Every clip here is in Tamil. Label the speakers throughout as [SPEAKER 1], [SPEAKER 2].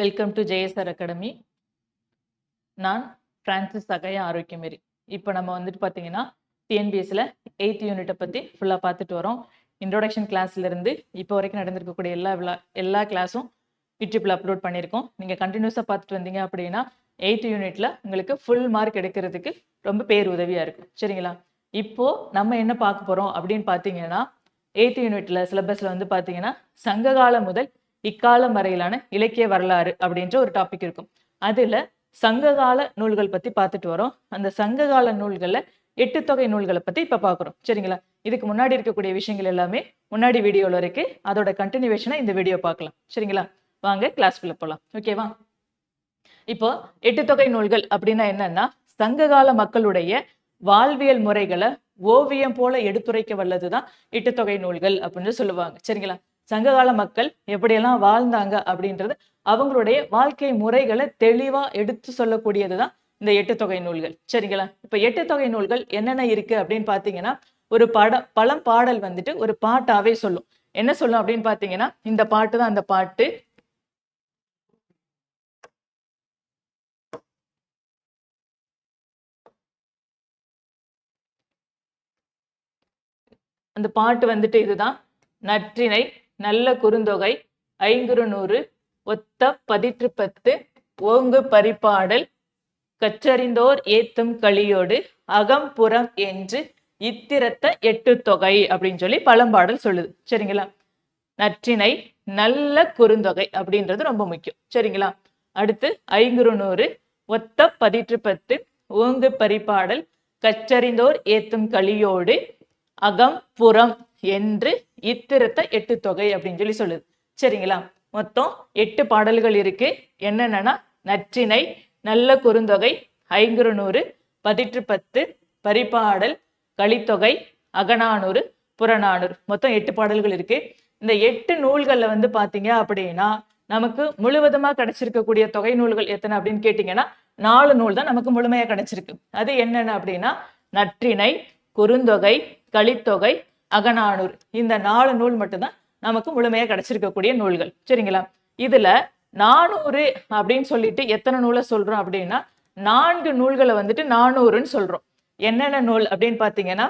[SPEAKER 1] வெல்கம் டு ஜெயசர் அகாடமி நான் பிரான்சிஸ் அகையா ஆரோக்கியமேரி. இப்போ நம்ம வந்துட்டு பார்த்தீங்கன்னா டிஎன்பிஎஸ்சில் எயித் யூனிட்டை பற்றி ஃபுல்லாக பார்த்துட்டு வரோம். இன்ட்ரோடக்ஷன் கிளாஸ்லேருந்து இப்போ வரைக்கும் நடந்திருக்கக்கூடிய எல்லா விழா எல்லா கிளாஸும் யூடியூப்பில் அப்லோட் பண்ணியிருக்கோம். நீங்கள் கண்டினியூஸாக பார்த்துட்டு வந்தீங்க அப்படின்னா எயித் யூனிட்டில் உங்களுக்கு ஃபுல் மார்க் எடுக்கிறதுக்கு ரொம்ப பேர் உதவியாக இருக்கும். சரிங்களா? இப்போது நம்ம என்ன பார்க்க போகிறோம் அப்படின்னு பார்த்தீங்கன்னா எயித் யூனிட்டில் சிலபஸில் வந்து பார்த்தீங்கன்னா சங்ககாலம் முதல் இக்காலம் வரையிலான இலக்கிய வரலாறு அப்படின்ற ஒரு டாபிக் இருக்கும். அதுல சங்ககால நூல்கள் பத்தி பார்த்துட்டு வரோம். அந்த சங்ககால நூல்கள்ல எட்டு தொகை நூல்களை பத்தி இப்ப பாக்குறோம் சரிங்களா? இதுக்கு முன்னாடி இருக்கக்கூடிய விஷயங்கள் எல்லாமே முன்னாடி வீடியோல இருக்கு. அதோட கண்டினியூவேஷனை இந்த வீடியோ பார்க்கலாம். சரிங்களா? வாங்க கிளாஸ்க்குள்ள போகலாம் ஓகேவா இப்போ எட்டு தொகை நூல்கள் அப்படின்னா என்னன்னா சங்ககால மக்களுடைய வாழ்வியல் முறைகளை ஓவியம் போல எடுத்துரைக்க வல்லதுதான் எட்டு தொகை நூல்கள் அப்படின்னு சொல்லுவாங்க. சரிங்களா? சங்ககால மக்கள் எப்படியெல்லாம் வாழ்ந்தாங்க அப்படின்றது அவங்களுடைய வாழ்க்கை முறைகளை தெளிவா எடுத்து சொல்லக்கூடியதுதான் இந்த எட்டு தொகை நூல்கள். சரிங்களா? இப்ப எட்டு தொகை நூல்கள் என்னென்ன இருக்கு அப்படின்னு பாத்தீங்கன்னா ஒரு பட பழம் பாடல் வந்துட்டு ஒரு பாட்டாவே சொல்லும். என்ன சொல்லும் அப்படின்னு பாத்தீங்கன்னா இந்த பாட்டு தான் அந்த பாட்டு. அந்த பாட்டு வந்துட்டு இதுதான். நற்றினை நல்ல குறுந்தொகை ஐங்குறு நூறு ஒத்த பதிற்று பத்து ஓங்கு பரிபாடல் கற்றறிந்தோர் ஏத்தும் களியோடு அகம் புறம் என்று இத்திரத்த எட்டு தொகை அப்படின்னு சொல்லி பழம்பாடல் சொல்லுது. சரிங்களா? நற்றினை நல்ல குறுந்தொகை அப்படின்றது ரொம்ப முக்கியம். சரிங்களா? அடுத்து ஐங்குறு நூறு ஒத்த பதிற்று பத்து ஓங்கு பரிபாடல் கச்சறிந்தோர் ஏத்தும் களியோடு அகம் புறம் என்று இத்திருத்த எட்டு தொகை அப்படின்னு சொல்லி சொல்லுது. சரிங்களா? மொத்தம் எட்டு பாடல்கள் இருக்கு. என்னென்னா நற்றினை நல்ல குறுந்தொகை ஐங்குறு நூறு பதிற்று பத்து பரிபாடல் கலித்தொகை அகநானூறு புறநானூறு. மொத்தம் எட்டு பாடல்கள் இருக்கு. இந்த எட்டு நூல்களில் வந்து பார்த்தீங்க அப்படின்னா நமக்கு முழுவதுமாக கிடைச்சிருக்கக்கூடிய தொகை நூல்கள் எத்தனை அப்படின்னு கேட்டிங்கன்னா நாலு நூல் தான் நமக்கு முழுமையாக கிடைச்சிருக்கு. அது என்னென்ன அப்படின்னா நற்றினை குறுந்தொகை கலித்தொகை அகநானூறு இந்த நாலு நூல் மட்டும்தான் நமக்கு முழுமையா கிடைச்சிருக்கக்கூடிய நூல்கள். சரிங்களா? இதுல நானூறு அப்படின்னு சொல்லிட்டு எத்தனை நூலை சொல்றோம் அப்படின்னா நான்கு நூல்களை வந்துட்டு நானூறுன்னு சொல்றோம். என்னென்ன நூல் அப்படின்னு பாத்தீங்கன்னா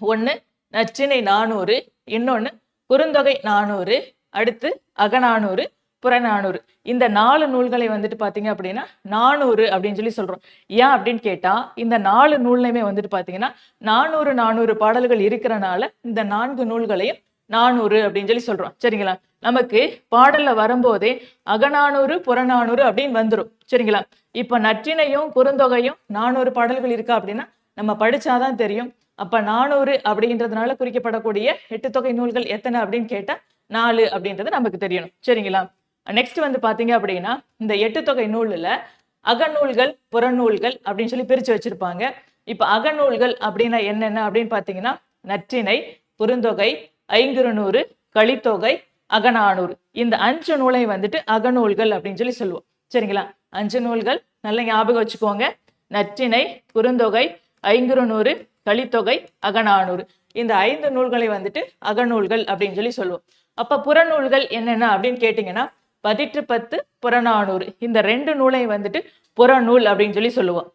[SPEAKER 1] ஒண்ணு நச்சினை நானூறு இன்னொன்னு குறுந்தொகை நானூறு அடுத்து அகநானூறு புறநானூறு. இந்த நாலு நூல்களை வந்துட்டு பார்த்தீங்க அப்படின்னா நானூறு அப்படின்னு சொல்லி சொல்றோம். ஏன் அப்படின்னு கேட்டா இந்த நாலு நூல்லையுமே வந்துட்டு பாத்தீங்கன்னா நானூறு நானூறு பாடல்கள் இருக்கிறனால இந்த நான்கு நூல்களையும் நானூறு அப்படின்னு சொல்லி சொல்றோம். சரிங்களா? நமக்கு பாடல்ல வரும்போதே அகநானூறு புறநானூறு அப்படின்னு வந்துடும் சரிங்களா? இப்ப நற்றினையும் குறுந்தொகையும் நானூறு பாடல்கள் இருக்கா அப்படின்னா நம்ம படிச்சாதான் தெரியும். அப்ப நானூறு அப்படின்றதுனால குறிக்கப்படக்கூடிய எட்டு தொகை நூல்கள் எத்தனை அப்படின்னு கேட்டா நாலு அப்படின்றது நமக்கு தெரியணும். சரிங்களா? நெக்ஸ்ட் வந்து பாத்தீங்க அப்படின்னா இந்த எட்டு தொகை நூல்ல அகநூல்கள் புறநூல்கள் அப்படின்னு சொல்லி பிரிச்சு வச்சிருப்பாங்க. இப்ப அகநூல்கள் அப்படின்னா என்னென்ன அப்படின்னு பாத்தீங்கன்னா நற்றினை குறுந்தொகை ஐங்குறுநூறு களித்தொகை அகநானூறு. இந்த அஞ்சு நூலை வந்துட்டு அகநூல்கள் அப்படின்னு சொல்லி சொல்லுவோம். சரிங்களா? அஞ்சு நூல்கள் நல்ல ஞாபகம் வச்சுக்கோங்க. நற்றினை குறுந்தொகை ஐங்குறுநூறு களித்தொகை அகநானூறு. இந்த ஐந்து நூல்களை வந்துட்டு அகநூல்கள் அப்படின்னு சொல்லி சொல்லுவோம். அப்ப புறநூல்கள் என்னென்ன அப்படின்னு கேட்டீங்கன்னா பதிற்று பத்து புறநானூறு. இந்த ரெண்டு நூலை வந்துட்டு புறநூல் அப்படின்னு சொல்லி சொல்லுவோம்.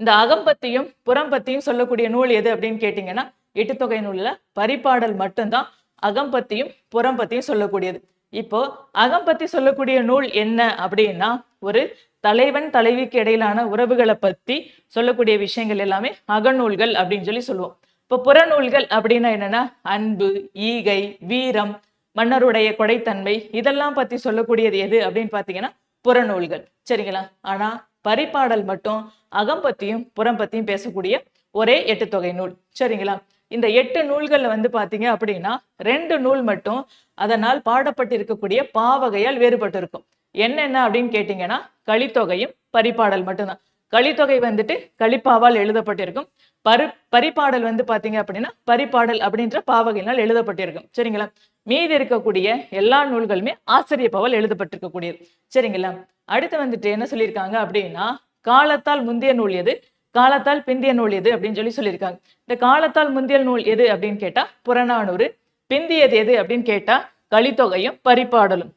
[SPEAKER 1] இந்த அகம்பத்தியும் புறம்பத்தியும் சொல்லக்கூடிய நூல் எது அப்படின்னு கேட்டீங்கன்னா எட்டுத்தொகை நூலில் பரிபாடல் மட்டும்தான் அகம்பத்தியும் புறம்பத்தியும் சொல்லக்கூடியது. இப்போ அகம்பத்தி சொல்லக்கூடிய நூல் என்ன அப்படின்னா ஒரு தலைவன் தலைவிக்கு இடையிலான உறவுகளை பத்தி சொல்லக்கூடிய விஷயங்கள் எல்லாமே அகநூல்கள் அப்படின்னு சொல்லி சொல்லுவோம். இப்போ புறநூல்கள் அப்படின்னா என்னன்னா அன்பு ஈகை வீரம் மன்னருடைய கொடைத்தன்மை இதெல்லாம் பத்தி சொல்லக்கூடியது எது அப்படின்னு பாத்தீங்கன்னா புறநூல்கள். சரிங்களா? ஆனா பரிபாடல் மட்டும் அகம்பத்தியும் புறம்பத்தியும் பேசக்கூடிய ஒரே எட்டு தொகை நூல். சரிங்களா? இந்த எட்டு நூல்கள்ல வந்து பாத்தீங்க அப்படின்னா ரெண்டு நூல் மட்டும் அதனால் பாடப்பட்டிருக்கக்கூடிய பாவகையால் வேறுபட்டு இருக்கும் என்னென்ன அப்படின்னு கேட்டீங்கன்னா கலித்தொகையும் பரிபாடல் மட்டும்தான். கலித்தொகை வந்துட்டு கலிப்பாவால் எழுதப்பட்டிருக்கும். பரு பரிபாடல் வந்து பாத்தீங்க அப்படின்னா பரிபாடல் அப்படின்ற பாவகையினால் எழுதப்பட்டிருக்கும். சரிங்களா? மீதி இருக்கக்கூடிய எல்லா நூல்களுமே ஆசிரியப்பாவால் எழுதப்பட்டிருக்கக்கூடியது. சரிங்களா? அடுத்து வந்துட்டு என்ன சொல்லியிருக்காங்க அப்படின்னா காலத்தால் முந்தைய நூல் எது? காலத்தால் பிந்திய நூல் எது? அப்படின்னு சொல்லி சொல்லியிருக்காங்க. இந்த காலத்தால் முந்திய நூல் எது அப்படின்னு கேட்டா புறநானூறு. பிந்தியது எது அப்படின்னு கேட்டா கலித்தொகையும் பரிபாடலும்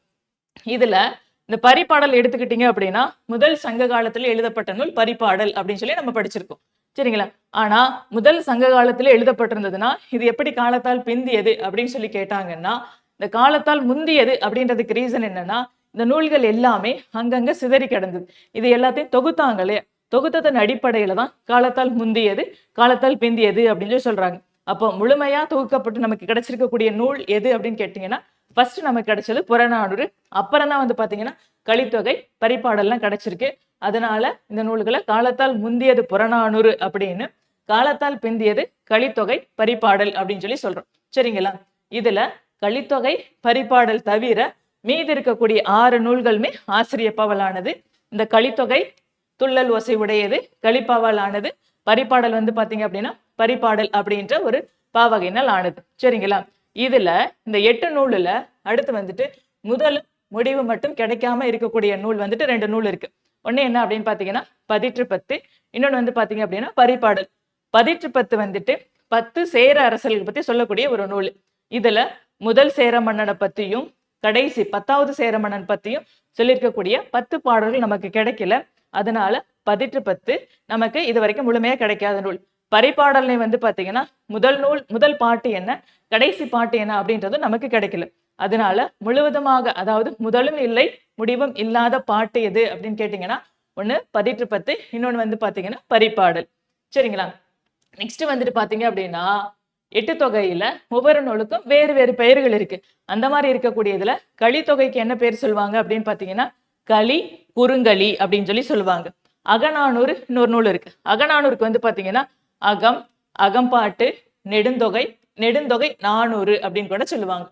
[SPEAKER 1] இதுல இந்த பரிபாடல் எடுத்துக்கிட்டீங்க அப்படின்னா முதல் சங்க காலத்துல எழுதப்பட்ட நூல் பரிபாடல் அப்படின்னு சொல்லி நம்ம படிச்சிருக்கோம். சரிங்களா? ஆனா முதல் சங்க காலத்துல எழுதப்பட்டிருந்ததுன்னா இது எப்படி காலத்தால் பிந்தியது அப்படின்னு சொல்லி கேட்டாங்கன்னா இந்த காலத்தால் முந்தியது அப்படின்றதுக்கு ரீசன் என்னன்னா இந்த நூல்கள் எல்லாமே அங்கங்க சிதறி கிடந்தது. இது எல்லாத்தையும் தொகுத்தாங்களே தொகுத்ததன் அடிப்படையில தான் காலத்தால் முந்தியது காலத்தால் பிந்தியது அப்படின்னு சொல்லி சொல்றாங்க. அப்போ முழுமையா தொகுக்கப்பட்டு நமக்கு கிடைச்சிருக்கக்கூடிய நூல் எது அப்படின்னு கேட்டீங்கன்னா ஃபர்ஸ்ட் நமக்கு கிடைச்சது புறநானூறு. அப்புறம் தான் வந்து பார்த்தீங்கன்னா கலித்தொகை பரிபாடல்லாம் கிடைச்சிருக்கு. அதனால இந்த நூல்களை காலத்தால் முந்தியது புறநானூறு அப்படின்னு காலத்தால் பிந்தியது கலித்தொகை பரிபாடல் அப்படின்னு சொல்லி சொல்றோம். சரிங்களா? இதுல கலித்தொகை பரிபாடல் தவிர மீதி இருக்கக்கூடிய ஆறு நூல்களுமே ஆசிரிய பவலானது இந்த கலித்தொகை துள்ளல் ஒசை உடையது கலிப்பாவால் பரிப்பாடல் பரிபாடல் வந்து பாத்தீங்க அப்படின்னா பரிபாடல் அப்படின்ற ஒரு பாவகையினால் ஆனது. சரிங்களா? இதுல இந்த எட்டு நூலுல அடுத்து வந்துட்டு முதல் முடிவு மட்டும் கிடைக்காம இருக்கக்கூடிய நூல் வந்துட்டு ரெண்டு நூல் இருக்கு. ஒண்ணு என்ன அப்படின்னு பாத்தீங்கன்னா பதிற்று பத்து. இன்னொன்னு வந்து பாத்தீங்க அப்படின்னா பரிபாடல். பதிற்று பத்து வந்துட்டு பத்து சேர அரசர்கள் பத்தி சொல்லக்கூடிய ஒரு நூல். இதுல முதல் சேர மன்னனை பத்தியும் கடைசி பத்தாவது சேர மன்னன் பத்தியும் சொல்லியிருக்கக்கூடிய பத்து பாடல்கள் நமக்கு கிடைக்கல. அதனால பதிற்று பத்து நமக்கு இது வரைக்கும் முழுமையா கிடைக்காத நூல். பரிபாடல்னை வந்து பார்த்தீங்கன்னா முதல் நூல் முதல் பாட்டு என்ன கடைசி பாட்டு என்ன அப்படின்றது நமக்கு கிடைக்கல. அதனால முழுவதுமாக அதாவது முதலும் இல்லை முடிவும் இல்லாத பாட்டு எது அப்படின்னு கேட்டீங்கன்னா ஒன்று பதிற்று பத்து இன்னொன்று வந்து பார்த்தீங்கன்னா பரிபாடல். சரிங்களா? நெக்ஸ்ட் வந்துட்டு பார்த்தீங்க அப்படின்னா எட்டு தொகையில ஒவ்வொரு நூலுக்கும் வேறு வேறு பெயர்கள் இருக்கு. அந்த மாதிரி இருக்கக்கூடியதுல களித்தொகைக்கு என்ன பேர் சொல்லுவாங்க அப்படின்னு பார்த்தீங்கன்னா களி குறுங்களி அப்படின்னு சொல்லி சொல்லுவாங்க. அகநானூறு இன்னொரு நூல் இருக்கு. அகநானூருக்கு வந்து பார்த்தீங்கன்னா அகம் அகம்பாட்டு நெடுந்தொகை நெடுந்தொகை நானூறு அப்படின்னு கூட சொல்லுவாங்க.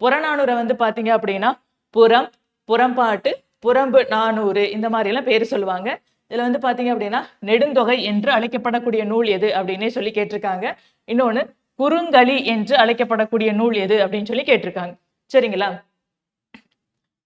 [SPEAKER 1] புறநானூரை வந்து பாத்தீங்க அப்படின்னா புறம் புறம்பாட்டு புறம்பு நானூறு இந்த மாதிரி எல்லாம் பேர் சொல்லுவாங்க. இதுல வந்து பாத்தீங்க அப்படின்னா நெடுந்தொகை என்று அழைக்கப்படக்கூடிய நூல் எது அப்படின்னே சொல்லி கேட்டிருக்காங்க. இன்னொன்னு குறுங்கலி என்று அழைக்கப்படக்கூடிய நூல் எது அப்படின்னு சொல்லி கேட்டிருக்காங்க. சரிங்களா?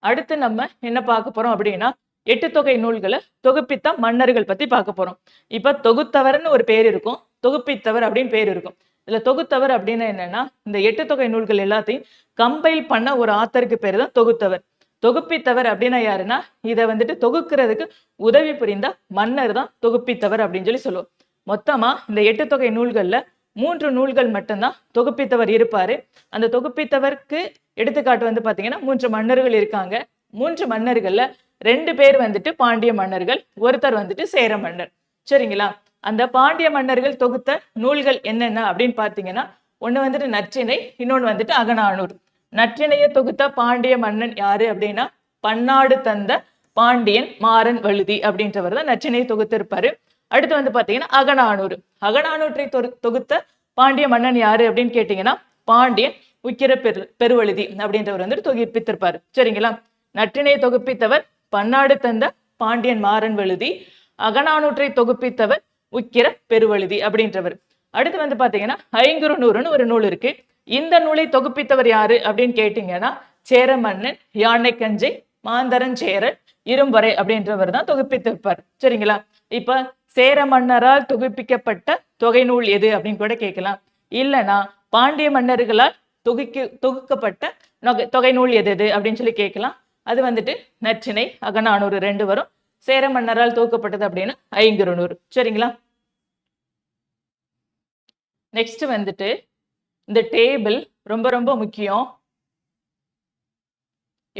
[SPEAKER 1] அடுத்து நம்ம என்ன பார்க்க போறோம் அப்படின்னா எட்டு தொகை நூல்களை தொகுப்பித்த மன்னர்கள் பத்தி பார்க்க போறோம். இப்ப தொகுத்தவர்னு ஒரு பேர் இருக்கும். தொகுப்பித்தவர் அப்படின்னு பேர் இருக்கும். இதுல தொகுத்தவர் அப்படின்னு என்னன்னா இந்த எட்டு தொகை நூல்கள் எல்லாத்தையும் கம்பைல் பண்ண ஒரு ஆத்தருக்கு பேர் தான் தொகுத்தவர். தொகுப்பித்தவர் அப்படின்னா யாருன்னா இதை வந்துட்டு தொகுக்கிறதுக்கு உதவி புரிந்த மன்னர் தான் தொகுப்பித்தவர் அப்படின்னு சொல்லி சொல்லுவோம். மொத்தமா இந்த எட்டு தொகை நூல்கள்ல மூன்று நூல்கள் மட்டும்தான் தொகுப்பித்தவர் இருப்பாரு. அந்த தொகுப்பித்தவருக்கு எடுத்துக்காட்டு வந்து பாத்தீங்கன்னா மூன்று மன்னர்கள் இருக்காங்க. மூன்று மன்னர்கள்ல ரெண்டு பேர் வந்துட்டு பாண்டிய மன்னர்கள் ஒருத்தர் வந்துட்டு சேர மன்னர். சரிங்களா? அந்த பாண்டிய மன்னர்கள் தொகுத்த நூல்கள் என்னென்ன அப்படின்னு பார்த்தீங்கன்னா ஒண்ணு வந்துட்டு நற்றினை இன்னொன்னு வந்துட்டு அகநானூர் நற்றினையை தொகுத்த பாண்டிய மன்னன் யாரு அப்படின்னா பன்னாடு தந்த பாண்டியன் மாறன் வழுதி அப்படின்றவர் தான் நற்றினையை தொகுத்திருப்பாரு. அடுத்து வந்து பாத்தீங்கன்னா அகநானூறு. அகநானூற்றை தொகுத்த பாண்டிய மன்னன் யாரு அப்படின்னு கேட்டீங்கன்னா பாண்டியன் உக்கிர பெரு பெருவழுதி அப்படின்றவர் வந்துட்டு தொகுப்பித்திருப்பாரு. சரிங்களா? நற்றிணையை தொகுப்பித்தவர் பன்னாடு தந்த பாண்டியன் மாறன் வழுதி அகநானூற்றை தொகுப்பித்தவர் உக்கிர பெருவழுதி அப்படின்றவர். அடுத்து வந்து பாத்தீங்கன்னா ஐங்குறு நூறுன்னு ஒரு நூல் இருக்கு. இந்த நூலை தொகுப்பித்தவர் யாரு அப்படின்னு கேட்டீங்கன்னா சேர மன்னன் யானை கஞ்சை மாந்தரன் சேரன் இரும்பறை அப்படின்றவர் தான் தொகுப்பித்திருப்பார். சரிங்களா? இப்ப சேர மன்னரால் தொகுப்பிக்கப்பட்ட தொகை நூல் எது அப்படின்னு கூட கேட்கலாம். இல்லைன்னா பாண்டிய மன்னர்களால் தொகுக்கு தொகுக்கப்பட்ட நொகை- தொகை நூல் எது எது அப்படின்னு சொல்லி கேட்கலாம். அது வந்துட்டு நற்றினை அகநானூறு ரெண்டு வரும். சேர மன்னரால் தூக்கப்பட்டது அப்படின்னா ஐங்குறுநூறு. சரிங்களா? நெக்ஸ்ட் வந்துட்டு இந்த டேபிள் ரொம்ப ரொம்ப முக்கியம்.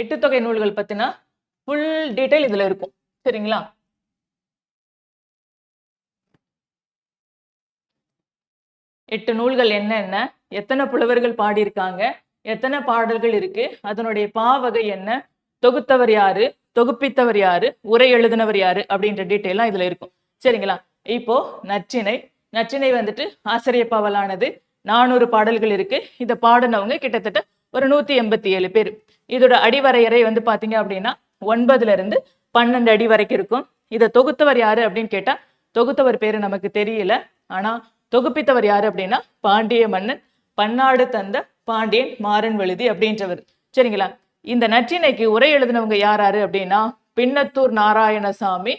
[SPEAKER 1] எட்டு தொகை நூல்கள் பத்தினா ஃபுல் டீட்டெயில் இதுல இருக்கும். சரிங்களா? எட்டு நூல்கள் என்னென்ன? எத்தனை புலவர்கள் பாடியிருக்காங்க? எத்தனை பாடல்கள் இருக்கு? அதனுடைய பாவகை என்ன? தொகுத்தவர் யாரு? தொகுப்பித்தவர் யாரு? உரை எழுதினவர் யாரு? அப்படின்ற டீட்டெயிலாம் இதுல இருக்கும். சரிங்களா? இப்போ நச்சினை நச்சினை வந்துட்டு ஆசிரியப்பாவலானது நானூறு பாடல்கள் இருக்கு. இதை பாடினவங்க கிட்டத்தட்ட ஒரு நூத்தி எண்பத்தி ஏழு பேர். இதோட அடிவரையறை வந்து பாத்தீங்க அப்படின்னா ஒன்பதுல இருந்து பன்னெண்டு அடி வரைக்கும் இருக்கும். இதை தொகுத்தவர் யாரு அப்படின்னு கேட்டா தொகுத்தவர் பேரு நமக்கு தெரியல. ஆனா தொகுப்பித்தவர் யாரு அப்படின்னா பாண்டிய மன்னன் பன்னாடு தந்த பாண்டியன் மாறன் வழுதி அப்படின்றவர். சரிங்களா? இந்த நற்றினைக்கு உரை எழுதினவங்க யார் யாரு அப்படின்னா பின்னத்தூர் நாராயணசாமி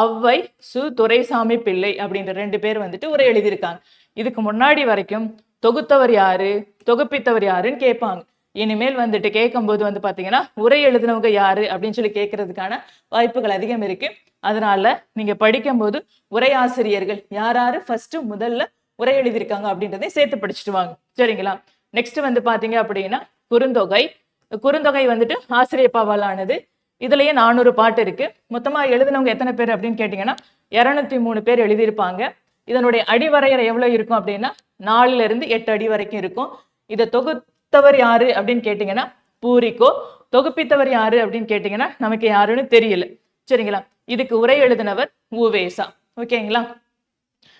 [SPEAKER 1] அவ்வை சு துரைசாமி பிள்ளை அப்படின்ற ரெண்டு பேர் வந்துட்டு உரை எழுதியிருக்காங்க. இதுக்கு முன்னாடி வரைக்கும் தொகுத்தவர் யாரு தொகுப்பித்தவர் யாருன்னு கேட்பாங்க. இனிமேல் வந்துட்டு கேட்கும்போது வந்து பாத்தீங்கன்னா உரை எழுதினவங்க யாரு அப்படின்னு சொல்லி கேட்கறதுக்கான வாய்ப்புகள் அதிகம் இருக்கு. அதனால நீங்க படிக்கும்போது உரை ஆசிரியர்கள் யார் யாரு ஃபர்ஸ்ட் முதல்ல உரை எழுதியிருக்காங்க அப்படின்றதையும் சேர்த்து படிச்சுட்டு வாங்க. சரிங்களா? நெக்ஸ்ட் வந்து பாத்தீங்க அப்படின்னா குறுந்தொகை குறுந்தொகை வந்துட்டு ஆசிரியப்பாவால் ஆனது இதுலயே நானூறு பாட்டு இருக்கு. மொத்தமா எழுதினவங்க எத்தனை பேர் அப்படின்னு கேட்டீங்கன்னா இருநூத்தி மூணு பேர் எழுதியிருப்பாங்க. இதனுடைய அடிவரையறை எவ்வளவு இருக்கும் அப்படின்னா நாலுல இருந்து எட்டு அடி வரைக்கும் இருக்கும். இதை தொகுத்தவர் யாரு அப்படின்னு கேட்டீங்கன்னா பூரிக்கோ. தொகுப்பித்தவர் யாரு அப்படின்னு கேட்டீங்கன்னா நமக்கு யாருன்னு தெரியல. சரிங்களா? இதுக்கு உரை எழுதினவர் ஊவேசா. ஓகேங்களா?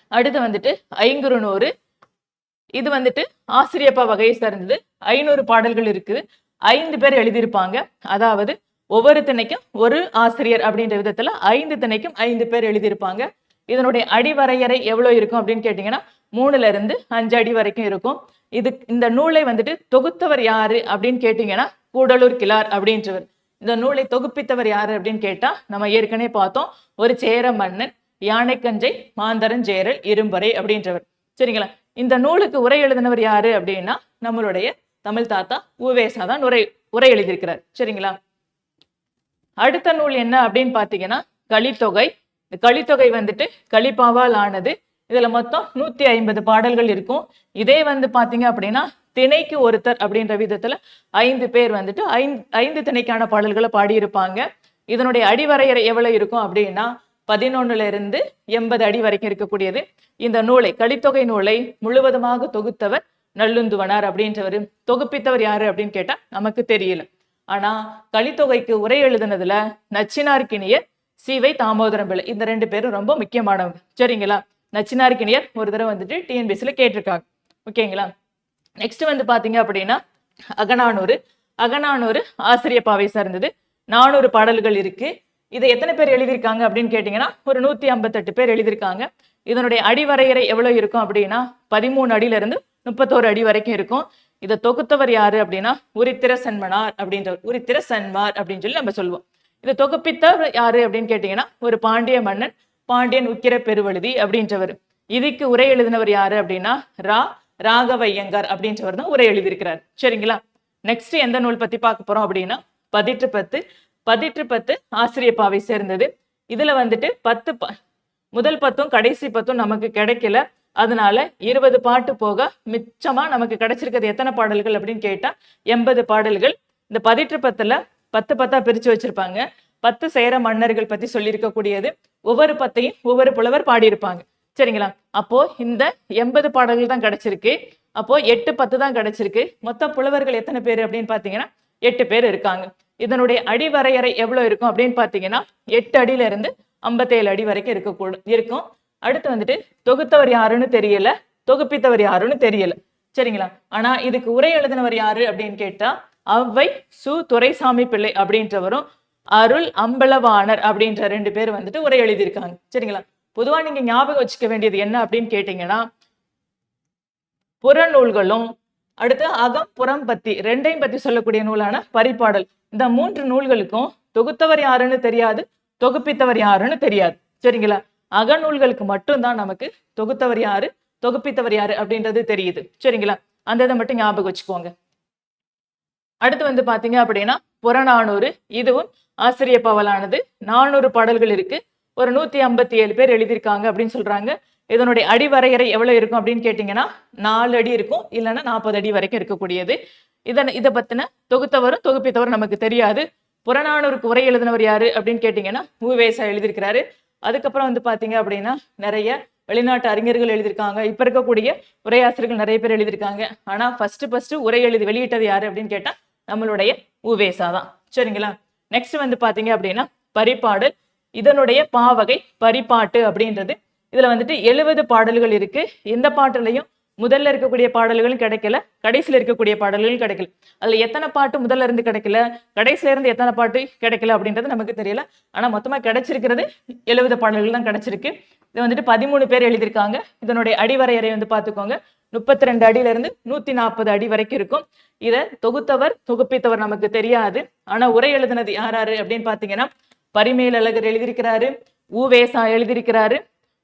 [SPEAKER 1] அடுத்து வந்துட்டு ஐங்குறுநூறு. இது வந்துட்டு ஆசிரியப்பா வகையை சார்ந்தது. ஐநூறு பாடல்கள் இருக்குது. ஐந்து பேர் எழுதியிருப்பாங்க. அதாவது ஒவ்வொரு திணைக்கும் ஒரு ஆசிரியர் அப்படின்ற விதத்துல ஐந்து திணைக்கும் ஐந்து பேர் எழுதியிருப்பாங்க. இதனுடைய அடிவரையறை எவ்வளவு இருக்கும் அப்படின்னு கேட்டீங்கன்னா மூணுல இருந்து அஞ்சு அடி வரைக்கும் இருக்கும். இது இந்த நூலை வந்துட்டு தொகுத்தவர் யாரு அப்படின்னு கேட்டீங்கன்னா கூடலூர் கிளார் அப்படின்றவர். இந்த நூலை தொகுப்பித்தவர் யாரு அப்படின்னு கேட்டா நம்ம ஏற்கனவே பார்த்தோம். ஒரு சேர மன்னன் யானைக்கஞ்சை மாந்தரன் சேரல் இரும்பறை அப்படின்றவர். சரிங்களா? இந்த நூலுக்கு உரை எழுதினவர் யாரு அப்படின்னா நம்மளுடைய தமிழ் தாத்தா உவேசா தான் உரை உரை எழுதியிருக்கிறார். சரிங்களா? அடுத்த நூல் என்ன அப்படின்னு பார்த்தீங்கன்னா கலித்தொகை. இந்த கலித்தொகை வந்துட்டு கலிப்பாவால் ஆனது. இதுல மொத்தம் நூத்தி ஐம்பது பாடல்கள் இருக்கும். இதே வந்து பாத்தீங்க அப்படின்னா திணைக்கு ஒருத்தர் அப்படின்ற விதத்துல ஐந்து பேர் வந்துட்டு ஐந்து ஐந்து திணைக்கான பாடல்களை பாடியிருப்பாங்க. இதனுடைய அடிவரையறை எவ்வளவு இருக்கும் அப்படின்னா பதினொன்னுல இருந்து எண்பது அடி வரைக்கும் இருக்கக்கூடியது. இந்த நூலை கலித்தொகை நூலை முழுவதுமாக தொகுத்தவர் நல்லுந்துவனார் அப்படின்றவர் தொகுப்பித்தவர் யாரு அப்படின்னு கேட்டா நமக்கு தெரியல. ஆனா கலித்தொகைக்கு உரை எழுதுனதுல நச்சினார்க்கினியர் சிவை தாமோதரம் பிள்ளை இந்த ரெண்டு பேரும் ரொம்ப முக்கியமானவங்க. சரிங்களா? நச்சினார்க்கினியர் ஒரு தடவை வந்துட்டு டிஎன்பிஎஸ்சியில் கேட்டிருக்காங்க. ஓகேங்களா? நெக்ஸ்ட் வந்து பாத்தீங்க அப்படின்னா அகநானூறு. அகநானூறு ஆசிரியப்பாவை சார்ந்தது. நானூறு பாடல்கள் இருக்கு. இதை எத்தனை பேர் எழுதியிருக்காங்க அப்படின்னு கேட்டிங்கன்னா ஒரு நூத்தி ஐம்பத்தெட்டு பேர் எழுதியிருக்காங்க. இதனுடைய அடிவரையறை எவ்வளவு இருக்கும் அப்படின்னா பதிமூணு அடியில இருந்து முப்பத்தோரு அடி வரைக்கும் இருக்கும். இதை தொகுத்தவர் யாரு அப்படின்னா உரித்திர சன்மனார் அப்படின்றவர் உரித்திர சன்மார் அப்படின்னு சொல்லி நம்ம சொல்லுவோம். இதை தொகுப்பித்தவர் யாரு அப்படின்னு கேட்டிங்கன்னா ஒரு பாண்டிய மன்னன் பாண்டியன் உக்கிர பெருவழுதி அப்படின்றவர். இதுக்கு உரை எழுதினவர் யாரு அப்படின்னா ரா ராகவையங்கர் அப்படின்றவர் தான் உரை எழுதியிருக்கிறார். சரிங்களா? நெக்ஸ்ட் எந்த நூல் பத்தி பார்க்க போறோம் அப்படின்னா பதிற்று பத்து. பதிற்று பத்து ஆசிரியப்பாவை சேர்ந்தது. இதுல வந்துட்டு பத்து ப- முதல் பத்தும் கடைசி பத்தும் நமக்கு கிடைக்கல. அதனால இருபது பாட்டு போக மிச்சமா நமக்கு கிடைச்சிருக்கிறது எத்தனை பாடல்கள் அப்படின்னு கேட்டா எண்பது பாடல்கள். இந்த பதிற்று பத்து பத்தா பிரிச்சு வச்சிருப்பாங்க. பத்து சேர மன்னர்கள் பத்தி சொல்லியிருக்கக்கூடியது. ஒவ்வொரு பத்தையும் ஒவ்வொரு புலவர் பாடியிருப்பாங்க. சரிங்களா? அப்போ இந்த எண்பது பாடல்கள் தான் கிடைச்சிருக்கு. அப்போ எட்டு பத்து தான் கிடைச்சிருக்கு. மொத்த புலவர்கள் எத்தனை பேர் அப்படின்னு பாத்தீங்கன்னா எட்டு பேர் இருக்காங்க. இதனுடைய அடிவரையறை எவ்வளவு இருக்கும் அப்படின்னு பாத்தீங்கன்னா எட்டு அடியில இருந்து ஐம்பத்தேழு அடி வரைக்கும் இருக்கக்கூட இருக்கும். அடுத்து வந்துட்டு தொகுத்தவர் யாருன்னு தெரியல தொகுப்பித்தவர் யாருன்னு தெரியல. சரிங்களா? ஆனா இதுக்கு உரை எழுதினவர் யாரு அப்படின்னு கேட்டா அவ்வை சு. துரைசாமி பிள்ளை அப்படின்றவரும் அருள் அம்பலவாணர் அப்படின்ற ரெண்டு பேர் வந்துட்டு உரை எழுதியிருக்காங்க. சரிங்களா? பொதுவா நீங்க ஞாபகம் வச்சுக்க வேண்டியது என்ன அப்படின்னு கேட்டீங்கன்னா புறநூல்களும் அடுத்து அகம் புறம் பத்தி ரெண்டையும் பத்தி சொல்லக்கூடிய நூலான பரிபாடல் இந்த மூன்று நூல்களுக்கும் தொகுத்தவர் யாருன்னு தெரியாது தொகுப்பித்தவர் யாருன்னு தெரியாது. சரிங்களா? அகநூல்களுக்கு மட்டும்தான் நமக்கு தொகுத்தவர் யாரு? தொகுப்பித்தவர் யாரு? அப்படின்றது தெரியுது. சரிங்களா? அந்த இதை மட்டும் ஞாபகம் வச்சுக்கோங்க. அடுத்து வந்து பாத்தீங்க அப்படின்னா புறநானூறு இதுவும் ஆசிரிய பவலானது. நானூறு பாடல்கள் இருக்கு. ஒரு நூத்தி ஐம்பத்தி ஏழு பேர் எழுதியிருக்காங்க அப்படின்னு சொல்றாங்க. இதனுடைய அடிவரையறை எவ்வளவு இருக்கும் அப்படின்னு கேட்டீங்கன்னா நாலு அடி இருக்கும். இல்லைன்னா நாற்பது அடி வரைக்கும் இருக்கக்கூடியது. இதனை இதை பத்தின தொகுத்தவரும் தொகுப்பித்தவரும் நமக்கு தெரியாது. புறநானூறுக்கு உரை எழுதினவர் யாரு அப்படின்னு கேட்டீங்கன்னா மூவேசா எழுதியிருக்கிறாரு. அதுக்கப்புறம் வந்து பார்த்தீங்க அப்படின்னா நிறைய வெளிநாட்டு அறிஞர்கள் எழுதியிருக்காங்க. இப்போ இருக்கக்கூடிய உரையாசிரியர்கள் நிறைய பேர் எழுதியிருக்காங்க. ஆனால் ஃபர்ஸ்ட் ஃபர்ஸ்ட் உரை எழுதி வெளியிட்டது யாரு அப்படின்னு கேட்டால் நம்மளுடைய உவேசா தான். சரிங்களா? நெக்ஸ்ட் வந்து பார்த்தீங்க அப்படின்னா பரிபாடு இதனுடைய பாவகை பரிபாட்டு அப்படின்றது. இதில் வந்துட்டு எழுபது பாடல்கள் இருக்கு. எந்த பாட்டுலையும் முதல்ல இருக்கக்கூடிய பாடல்களும் கிடைக்கல கடைசியில இருக்கக்கூடிய பாடல்களும் கிடைக்கல. அதுல எத்தனை பாட்டு முதல்ல இருந்து கிடைக்கல கடைசியில இருந்து எத்தனை பாட்டு கிடைக்கல அப்படின்றது நமக்கு தெரியல. ஆனா மொத்தமா கிடைச்சிருக்கிறது எழுபது பாடல்கள் தான் கிடைச்சிருக்கு. இது வந்துட்டு பதிமூணு பேர் எழுதியிருக்காங்க. இதனுடைய அடிவரையறை வந்து பார்த்துக்கோங்க. முப்பத்தி ரெண்டு அடியில இருந்து நூத்தி நாற்பது அடி வரைக்கும் இருக்கும். இதை தொகுத்தவர் தொகுப்பித்தவர் நமக்கு தெரியாது. ஆனா உரை எழுதினது யாராரு அப்படின்னு பாத்தீங்கன்னா பரிமேலழகர் எழுதியிருக்கிறாரு ஊவேசா எழுதியிருக்கிறாரு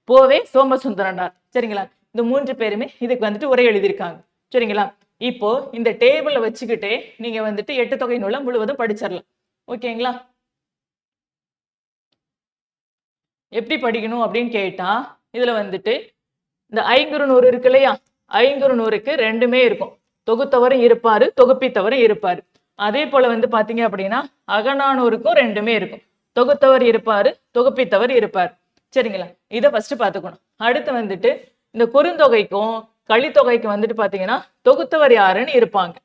[SPEAKER 1] போவே சோமசுந்தரனார். சரிங்களா? இந்த மூன்று பேருமே இதுக்கு வந்துட்டு உரை எழுதியிருக்காங்க. சரிங்களா? இப்போ இந்த டேபிளை வச்சுக்கிட்டே நீங்க வந்துட்டு எட்டு தொகை நூலை முழுவதும் படிச்சிடலாம் ஓகேங்களா? எப்படி படிக்கணும் அப்படின்னு கேட்டா இதுல வந்துட்டு இந்த ஐங்குறு நூறு இருக்கு இல்லையா? ஐங்குறு நூறுக்கு ரெண்டுமே இருக்கும். தொகுத்தவரும் இருப்பாரு தொகுப்பித்தவரும் இருப்பாரு. அதே போல வந்து பாத்தீங்க அப்படின்னா அகநானூறுக்கும் ரெண்டுமே இருக்கும். தொகுத்தவர் இருப்பாரு தொகுப்பித்தவர் இருப்பார். சரிங்களா? இதை ஃபர்ஸ்ட் பார்த்துக்கணும். அடுத்து வந்துட்டு இந்த குறுந்தொகைக்கும் கலித்தொகைக்கும் வந்துட்டு பாத்தீங்கன்னா தொகுத்தவர் யாருன்னு இருப்பாங்க.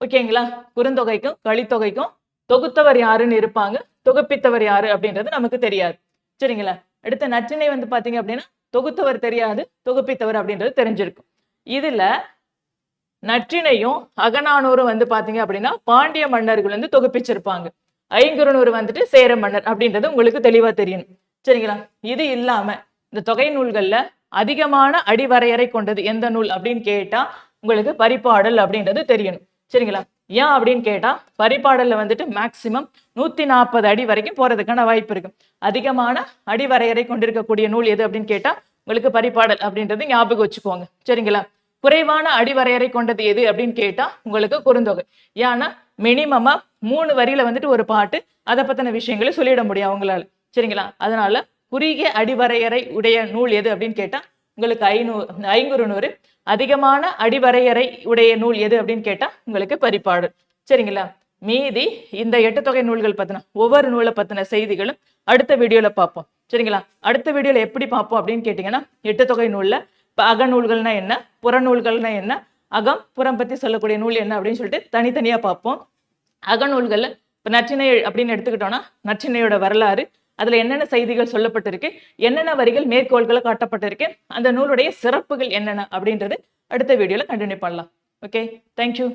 [SPEAKER 1] ஓகேங்களா? குறுந்தொகைக்கும் கலித்தொகைக்கும் தொகுத்தவர் யாருன்னு இருப்பாங்க. தொகுப்பித்தவர் யாரு அப்படின்றது நமக்கு தெரியாது. சரிங்களா? அடுத்த நச்சினை வந்து பாத்தீங்க அப்படின்னா தொகுத்தவர் தெரியாது தொகுப்பித்தவர் அப்படின்றது தெரிஞ்சிருக்கும். இதுல நற்றினையும் அகநானூரும் வந்து பாத்தீங்க அப்படின்னா பாண்டிய மன்னர்கள் வந்து தொகுப்பிச்சிருப்பாங்க. ஐங்குறுநூறு வந்துட்டு சேர மன்னர் அப்படின்றது உங்களுக்கு தெளிவா தெரியணும் சரிங்களா? இது இல்லாம இந்த தொகை நூல்கள்ல அதிகமான அடிவரையறை கொண்டது எந்த நூல் அப்படின்னு கேட்டா உங்களுக்கு பரிபாடல் அப்படின்றது தெரியணும். சரிங்களா? ஏன் அப்படின்னு கேட்டா பரிபாடல்ல வந்துட்டு மேக்சிமம் நூத்தி நாற்பது அடி வரைக்கும் போறதுக்கான வாய்ப்பு இருக்கு. அதிகமான அடிவரையறை கொண்டிருக்கக்கூடிய நூல் எது அப்படின்னு கேட்டா உங்களுக்கு பரிபாடல் அப்படின்றது ஞாபகம் வச்சுக்கோங்க. சரிங்களா? குறைவான அடிவரையறை கொண்டது எது அப்படின்னு கேட்டா உங்களுக்கு குறுந்தொகை. ஏன்னா மினிமமா மூணு வரியில வந்துட்டு ஒரு பாட்டு அதை பத்தின விஷயங்களை சொல்லிட முடியும் அவங்களால. சரிங்களா? அதனால குறுகிய அடிவரையறை உடைய நூல் எது அப்படின்னு கேட்டா உங்களுக்கு ஐநூறு ஐங்குறு நூறு அதிகமான அடிவரையறை உடைய நூல் எது அப்படின்னு கேட்டா உங்களுக்கு பரிபாடு சரிங்களா? மீதி இந்த எட்டு தொகை நூல்கள் பத்தின ஒவ்வொரு நூலை பத்தின செய்திகளும் அடுத்த வீடியோல பார்ப்போம். சரிங்களா? அடுத்த வீடியோல எப்படி பார்ப்போம் அப்படின்னு கேட்டீங்கன்னா எட்டு தொகை நூல்ல இப்ப அகநூல்கள்னா என்ன புறநூல்கள்னா என்ன அகம் புறம் பத்தி சொல்லக்கூடிய நூல் என்ன அப்படின்னு சொல்லிட்டு தனித்தனியா பார்ப்போம். அகநூல்களில் இப்ப நற்றினை அப்படின்னு எடுத்துக்கிட்டோம்னா நற்றினையோட வரலாறு அதுல என்னென்ன செய்திகள் சொல்லப்பட்டிருக்கு என்னென்ன வரிகள் மேற்கோள்களை காட்டப்பட்டிருக்கு அந்த நூலுடைய சிறப்புகள் என்னென்ன அப்படின்றது அடுத்த வீடியோல கண்டினியூ பண்ணலாம். Okay thank you